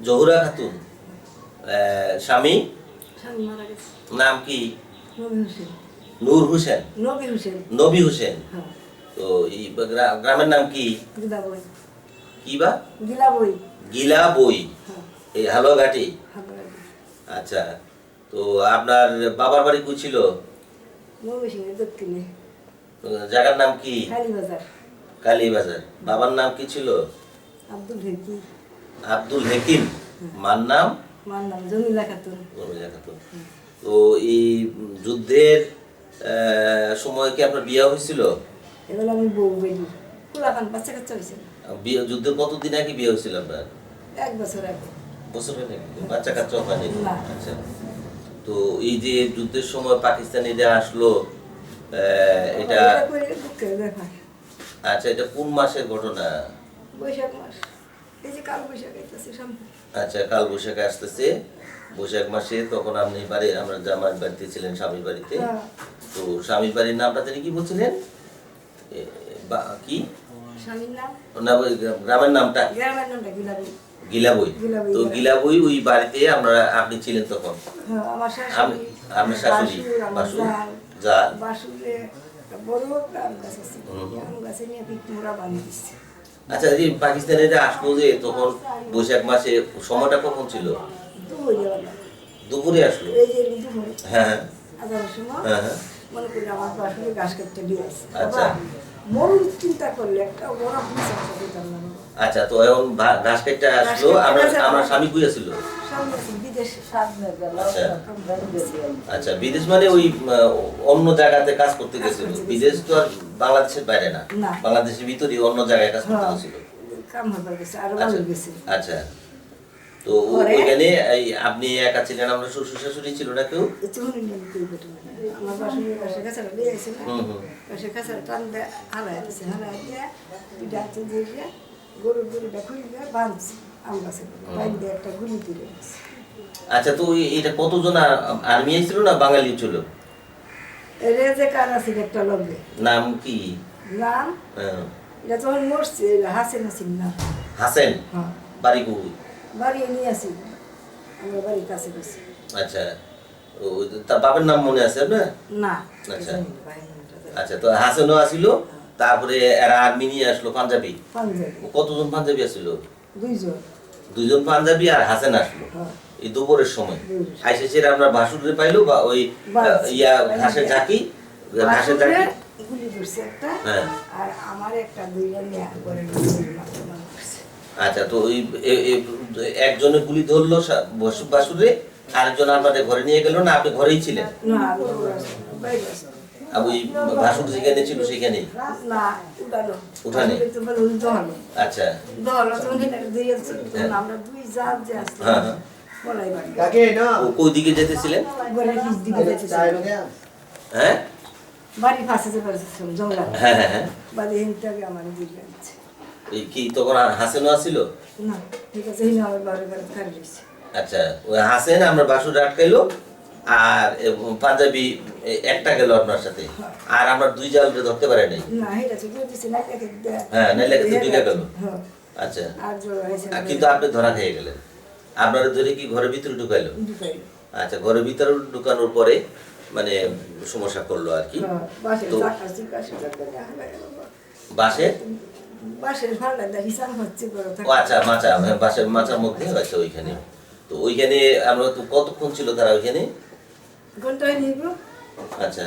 জহুরা খাতুন স্বামী? নাম কি? নূর হোসেন? নবী হোসেন। হ্যাঁ। তো এই গ্রা- গ্রামের নাম কি? কি বা? গিলা বই হ্যাঁ। এই হালুয়াঘাটি। আচ্ছা তো আপনার বাবার বাড়ি কই ছিল? জায়গার নাম কি? কালীবাজার। বাবার নাম কি ছিল? আব্দুল আব্দুল হেকিম মার নাম? মার নাম জমিলা খাতুন। রমিজা খাতুন। তো এই যুদ্ধের সময় কি আপনার বিয়ে হয়েছিল? এবার আমি বউ বেরি কুলাখান বাচ্চা কাচ্চা হয়েছে। বিয়ে যুদ্ধের কতদিন আগে বিয়ে হয়েছিল আপনার? এক বছর আগে। বছর হয়নি? বাচ্চা কাচ্চা হয়নি? আচ্ছা। তো এই যে যুদ্ধের সময় পাকিস্তানিরা আসলো এটা আচ্ছা এটা কোন মাসের ঘটনা? বৈশাখ মাস। এই যে কাল বৈশাখ আইতেছে আচ্ছা কাল বৈশাখে আসতেছে। বৈশাখ মাসে তখন আপনি বাড়ি আমরা জামাই বাড়িতে ছিলেন স্বামীর বাড়িতে। হ্যাঁ। তো স্বামীর বাড়ির নামটা তিনি কি বলছিলেন? কি? গ্রামের নামটা? গিলা বই গিলাবই। তো। গিলাবই। ওই বাড়িতে আমরা আপনি ছিলেন তখন। হ্যাঁ আমার আমি শাশুড়ি বাসু যা একটা বড় গাছ আছে। গাছে নিয়ে মোড়া বানিয়ে দিচ্ছে। আচ্ছা এই যে আসলো যে তখন বৈশাখ মাসে সময়টা কখন ছিল? দুপুরে আসলো? হ্যাঁ হ্যাঁ। হ্যাঁ হ্যাঁ। মনে করি আমার ঘাস কাটতে দিয়ে আচ্ছা। চিন্তা করলে একটা আচ্ছা তো এখন ঘাস কাটতে আসলো আমরা আমার স্বামী কুইয়া ছিল বিদেশ আচ্ছা। আচ্ছা বিদেশ মানে ওই অন্য জায়গাতে কাজ করতে গেছিল। বিদেশ তো আর বাংলাদেশের বাইরে না। বাংলাদেশের ভিতরে অন্য জায়গায় কাজ করতে হ্যাঁ। গেছিল। আচ্ছা। আচ্ছা। তো ও- পরে? এই আপনি একা ছিলেন আমরা শ্বশুর শাশুড়ি ছিল না কেউ? আচ্ছা তো এটা কতজন আর্মি ছিল না বাঙালি ছিল? নাম কি? নাম? হ্যাঁ, এটা যখন মরছে হাসেন আছিল না হাসেন? হ্যাঁ। বাড়ি কই বাড়ি নিয়ে আসি। আমার বাড়ির কাছে গেছে। আচ্ছা ও তার বাবার নাম মনে আছে আপনার? না। আচ্ছা। আচ্ছা তো হাসেনও আসিল তারপরে এরা আর্মি নিয়ে আসলো পাঞ্জাবি। কতজন পাঞ্জাবি আসছিল দুইজন। দুজন পাঞ্জাবি আর হাসেন আসলো। হ্যাঁ। এই দুপুরের সময়। আইসে সেটা আমরা ভাসুরে পাইলো বা ওই ইয়া ঘাসের ঝাঁকি ঘাসের বাসুরে ঝাঁকি। গুলি করছে একটা হ্যাঁ। আর আমার একটা দুইটা নিয়ে করে গুলি মারতে মারতে করছে। আচ্ছা তো ওই এ- এ- একজনে গুলি ধরলো বাসুরে আরেকজন আপনাদের ঘরে নিয়ে গেল না আপনি ঘরেই ছিলেন? ওই ভাসুর যেখানে ছিল সেখানেই? উঠানে? আচ্ছা। হ্যাঁ, হ্যাঁ। কই দিকে যেতেছিলেন? হ্যাঁ? বাড়ি ফাঁসে হ্যাঁ হ্যাঁ হ্যাঁ। বাড়ি হিনতে আমার দিকে আনছে। এই কি তখন হাসেনও আসিল না ঠিক আছে আমার আচ্ছা ওই হাসেন আমরা বাসুর আটকাইলো আর পাঞ্জাবি একটা গেল আপনার সাথে। আর আমরা দুই জালরে ধরতে পারে নাই। হ্যাঁ, নাইলে দুইটা গেল। হ্যাঁ। আচ্ছা। কিন্তু আপনি ধরা খেয়ে গেলেন। আপনারা ধরে কি ঘরের ভিতরে ঢুকাইলো? আচ্ছা ঘরের ভিতরে ঢুকানোর পরে মানে সমস্যা করল আর কি। হ্যাঁ বাসে হিসাব হচ্ছে আচ্ছা মাচা হ্যাঁ বাসের মাচার মধ্যে আচ্ছা ওইখানে। তো ওইখানে আমরা তো কতক্ষণ ছিল তারা ওইখানে? নিব আচ্ছা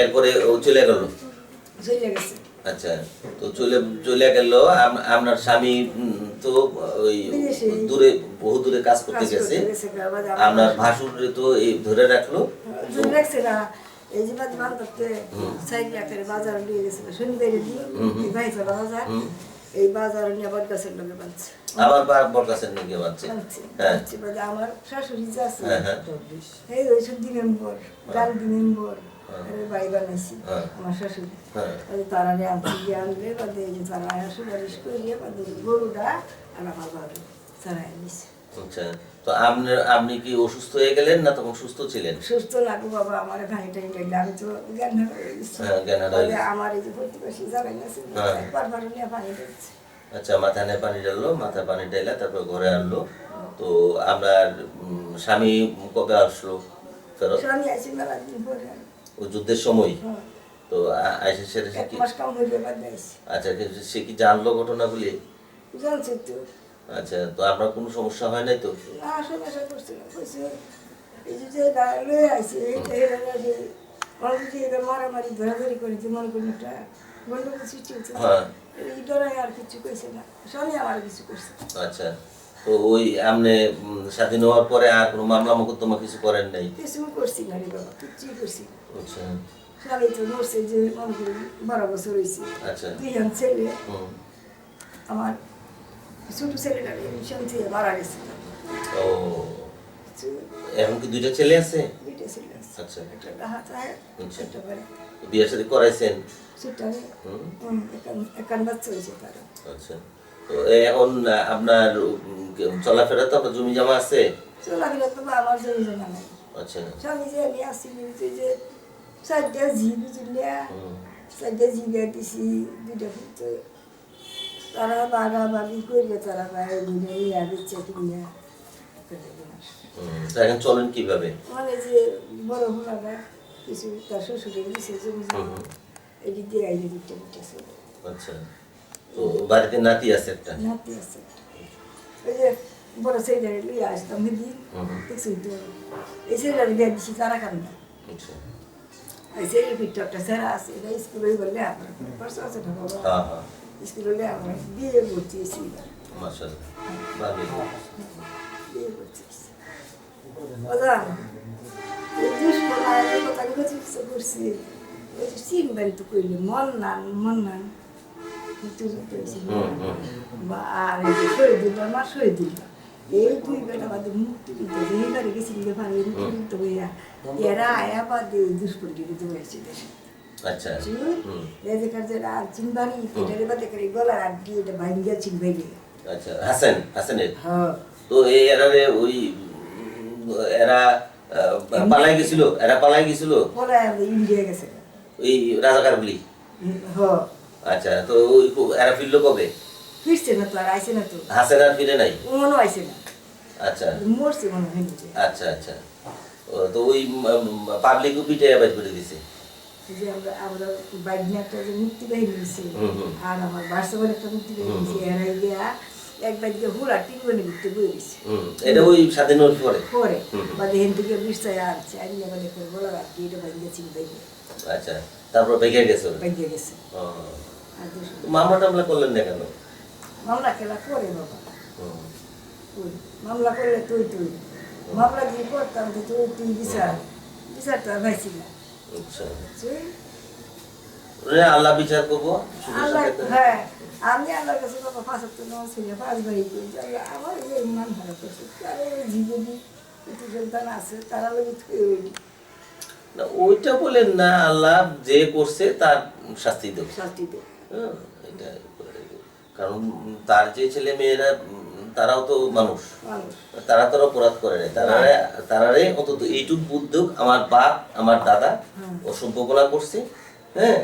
এরপরে ও চলে গেল? চলে গেছে। আচ্ছা তো চলে চলে গেল আপনার স্বামী তো ওই দূরে বহু দূরে কাজ করতে গেছে। আপনার ভাসুরে তো এই ধরে রাখল। তো রাখছে না এই যে বাদ বান্ধবতে সাইকেল করে বাজার নিয়ে গেছিল সন্ধ্যে দিয়ে এই ভাই চলা বাজার এই বাজার নিয়ে বট গাছের লোকে বাঁধছে। আবার বার বরকাছের নিয়ে বাঁচছে বাঁধছে। হ্যাঁ। আমার শাশুড়ি যে আছে হ্যাঁ হ্যাঁ। এই ওই সব মেম্বর গান্ধী মেম্বর বাড়ি বানাইছি হ্যাঁ। আমার শাশুড়ি। হ্যাঁ। বাদে তারা নিয়ে আনছি গিয়ে আনলে বাদে এই যে তারা সুপারিশ করিয়ে বাদে গরুটা আর আমার বাবু তারা এনেছে আচ্ছা তো আপনি আপনি কি অসুস্থ হয়ে গেলেন না তখন সুস্থ ছিলেন? সুস্থ লাগু বাবা আমার ভাই টাই লাগলে আমি তো জ্ঞান হারা হয়ে হ্যাঁ, হয়ে। আমার এই যে প্রতিবেশী জায়গায় আছে হ্যাঁ। একবার নিয়ে পানি দিচ্ছে আচ্ছা মাথায় নিয়ে পানি ঢাললো মাথায় পানি ঢাইলা তারপর ঘরে আনলো। তো আপনার স্বামী কবে আসলো ফেরত? স্বামী আছে মেলা দিন পরে। ও যুদ্ধের সময়? হ্যাঁ, তো আইসে সেটা কি? মাস কাম হইলে বাদ দিয়েছে আচ্ছা সে কি জানলো ঘটনাগুলি? জানছে তো। আচ্ছা তো আপনার কোনো সমস্যা হয় নাই তো? সমস্যা করছে এই যে এটা মারামারি ধরাধরি করেছে মনে করি একটা গন্ডগোল সৃষ্টি হচ্ছে হ্যাঁ। এই ডরাই আর কিছু কইছে না। আমার কিছু করছে। আচ্ছা তো ওই আপনি স্বাধীন হওয়ার পরে আর কোনো মামলা মোকদ্দমা কিছু করেন নাই? কিছু করছি না রে বাবা কিচ্ছুই করছি আচ্ছা। স্বামী তো মরছে যে মনে করি বারো বছর হয়েছে। আচ্ছা। দুই ছেলে। আমার ছোট ছেলেটা মারা গেছে। ও। এখন কি দুইটা ছেলে আছে? দুইটা ছেলে আছে। আচ্ছা। একটা ডাহা চায় আচ্ছা। একটা বাড়ি সাথে করাইছেন? সেটা হুম। হুম একান- বাচ্চা হয়েছে তার। আচ্ছা। তো এখন আপনার চলাফেরা তো আপনার জমি জমা আছে? চলাফেরা তো আমার জমি জমা নাই। আচ্ছা। স্বামী যে আমি আসছি বলছি যে চারটা বুঝলিয়া হুম। চারটা ঝি দিছি দুইটা ফুটে তারা বাগি করবে তারা বাইরে ঘুরে নিয়ে দিচ্ছে কিনে হুম, তা এখন চলেন কীভাবে? মানে যে বড় হোলাটা কিছু তার শ্বশুরের দিছে জমি এটি দিয়ে আইলে দুটো দুটো আচ্ছা তো বাড়িতে নাতি আছে একটা? নাতি আছে। ওই যে বড় ছেলেটারে লইয়া আসতাম। দেখছি তো এই ছেলেটার বিয়া দিছি তারা কান্দা আচ্ছা। এই ছেলের পিঠটা একটা ছেড়া আছে এটা স্কুলে বললে আপনার পার্শ্ব আছে না বাবা? হ্যাঁ হ্যাঁ। স্কুলে আমরা বিয়ে ভালোই বিয়ে এই এই কথা চিকিৎসা করছি চিনবেন তো কইলে মন নান মন নান আর এই যে শহীদুল আমার শহীদুল এই দুই বেটা বাদে মুক্তি দিতে যে এইবারে গেছি দিতে পারে মুক্তি দিতে হইয়া এরা আয়া বাদে দুষ্কর্মী দিতে হয়েছে দেশে আচ্ছা। হুম। রেজেকার চিনবানি এটারে বাদে করে গলার আড্ডি এটা ভাঙ্গিয়া চিনবাইলে আচ্ছা হাসান হাসানের? হ্যাঁ। তো এই এরারে ওই এরা পালাই গেছিল? এরা পালাই গেছিল? পরে ইন্ডিয়া গেছে। ওই রাজাকারগুলি হ্যাঁ। আচ্ছা তো ওই এরা ফিরলো কবে? ফিরছে না তো আর আইছে না তো। হাসেন আর ফিরে নাই? মনও আইছে না। আচ্ছা। মরছে মনে হয় আচ্ছা আচ্ছা। ও, তো ওই পাবলিক পিঠে অ্যাভয়েড করে দিছে। যে আমরা আমরা বাইক নিয়ে একটা যে মুক্তি বাহিনী হুম। আর আমার বার্সেবার একটা মুক্তি বাহিনী দিছে এরাই গিয়া এক বাইক দিয়ে হুড়া টিন বানিয়ে দিতে বই দিছে এটা ওই স্বাধীন পরে? পরে। হুম। বা দেখেন থেকে বিশটায় আনছে। আনিয়ে মানে করে বলা রাখি এটা বাইক চিন্তাই আচ্ছা তারপর বেঁকে গেছে। বাইক গেছে। আর মামলা টামলা করলেন না কেন? মামলা খেলা করে বাবা। মামলা করলে তুই তুই। মামলা দিয়ে করতাম তো তুই তুই বিচার বিচার তো আল্লাহ বিচার করব হ্যাঁ আমি আল্লাহর কাছে বাবা পাঁচ সপ্তাহ নামাজ ছিল পাঁচ ভাই আমার এই করছে কারও জীবনী একটু সন্তান আছে তারা লোক না ওইটা বলেন না আল্লাহ যে করছে তার শাস্তি দেব। শাস্তি হ্যাঁ, কারণ তার যে ছেলে মেয়েরা তারাও তো মানুষ। তারা তো অপরাধ করে নাই। তারারে তারারে অন্তত এইটুক উদ্যোগ আমার বাপ আমার দাদা হুম। অসভ্যকলা করছে হ্যাঁ?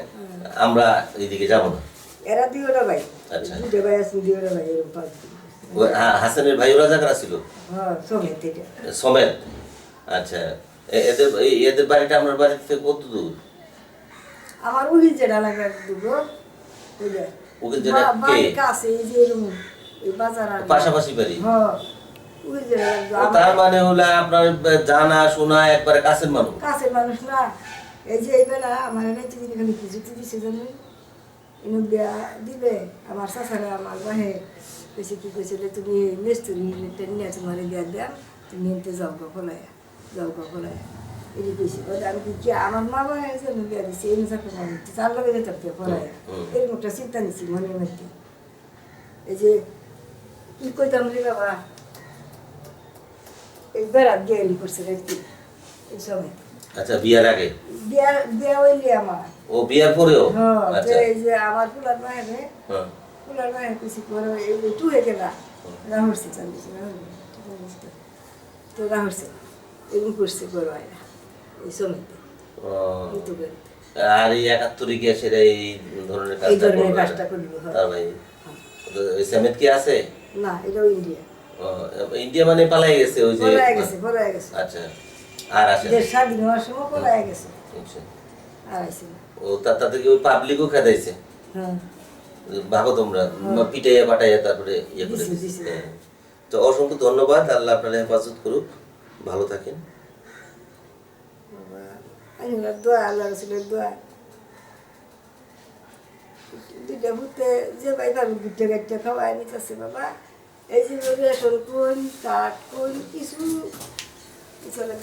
আমরা এইদিকে যাব না। এরা দুইটা ভাই। আচ্ছা। দুইটা ভাই আছে দুইটা ভাই এরকম পাঁচ দিন। ওই হা- হাসানের ভাই ওরা যারা ছিল? হ্যাঁ সমেত আচ্ছা। এদের এই- এদের বাড়িটা আমার বাড়ি থেকে কত দূর? আমার উহি যেটা লাগে দুটো বুঝলে উকিল যেটা কে? বাড়ির কাছে এই যে এরকম। পাশাপাশি বাড়ি হ্যাঁ উহি যেটা লাগতো। ও তার মানে হলো আপনার জানা শোনা একবারে কাছের মানুষ। কাছের মানুষ না। এই যে এই বেলা আমার নাইতে দিন এখানে কি যুক্তি দিছে জানেন এনে দেয়া দিবে। আমার শাশারা আমার বাহে কইছে কি কইছে যে তুমি মিস্ত্রি নিয়ে তোমার দেয়া দেন। তুমি এনতে যাও গো ফলাইয়া যাও গো ফলাইয়া এটি কইছে বলে আমি কি কি আমার মা বাবা এসে আমি দেয়া দিছি এই চাকরি মানে তার লগে যেতে হবে ফলাইয়া হুম। এরকম একটা চিন্তা নিছি মনের মধ্যে। এই যে কি কইতাম রে বাবা এই বেড়াত গেলি করছে আর কি এই সময় আচ্ছা বিয়ার আগে? বিয়া বিয়া হইলি আমার ও বিয়ার পরেও? আচ্ছা। এই যে আমার ফুলার মায়ের হ্যাঁ ফুলার মায়ের কিছু করে এই টু হয়ে গেলা রাহুরছে চালিয়েছে তো রাহুরছে এরকম করছে বড় আয়রা এই সময়তে আর এই একাত্তরে গিয়ে সেটা এই ধরনের কাজটা করল। তার ভাই সেমেত কি আছে? না এটাও ইন্ডিয়া। ইন্ডিয়া মানে পালাই গেছে ওই যে গেছে গেছে। আচ্ছা আর আসে দেশ স্বাধীন হওয়ার সময় পলায় গেছে। আচ্ছা। আর আইসে ও তা তাদেরকে ওই পাবলিকও খেদাইছে? হ্যাঁ। ভাবো তোমরা পিটাইয়া পাঠাইয়া তারপরে ইয়ে করে। হ্যাঁ। তো অসংখ্য ধন্যবাদ আল্লাহ আপনারা হেফাজত করুক। ভালো থাকেন। দোয়া আল্লাহ রসুলের দোয়া। দুইটা ভূতে যে ভাই পারব গুটে গাটে খাওয়াই নিতেছে বাবা এই যে রেশন কোন কাঠ কোন কিছু কিছু না